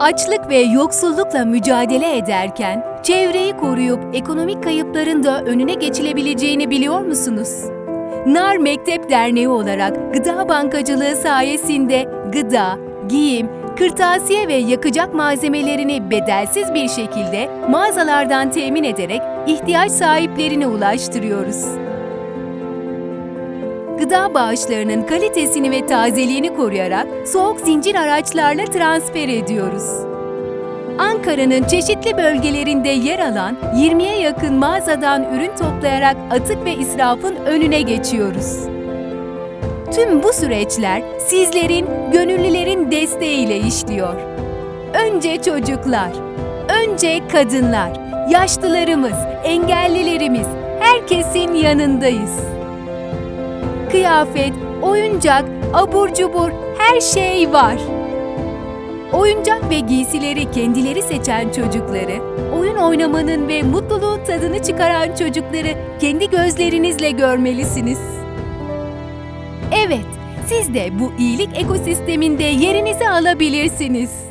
Açlık ve yoksullukla mücadele ederken çevreyi koruyup ekonomik kayıpların da önüne geçilebileceğini biliyor musunuz? Nar Mektep Derneği olarak gıda bankacılığı sayesinde gıda, giyim, kırtasiye ve yakacak malzemelerini bedelsiz bir şekilde mağazalardan temin ederek ihtiyaç sahiplerine ulaştırıyoruz. Gıda bağışlarının kalitesini ve tazeliğini koruyarak soğuk zincir araçlarla transfer ediyoruz. Ankara'nın çeşitli bölgelerinde yer alan 20'ye yakın mağazadan ürün toplayarak atık ve israfın önüne geçiyoruz. Tüm bu süreçler sizlerin, gönüllülerin desteğiyle işliyor. Önce çocuklar, önce kadınlar, yaşlılarımız, engellilerimiz, herkesin yanındayız. Kıyafet, oyuncak, abur cubur her şey var. Oyuncak ve giysileri kendileri seçen çocukları, oyun oynamanın ve mutluluğun tadını çıkaran çocukları kendi gözlerinizle görmelisiniz. Evet, siz de bu iyilik ekosisteminde yerinizi alabilirsiniz.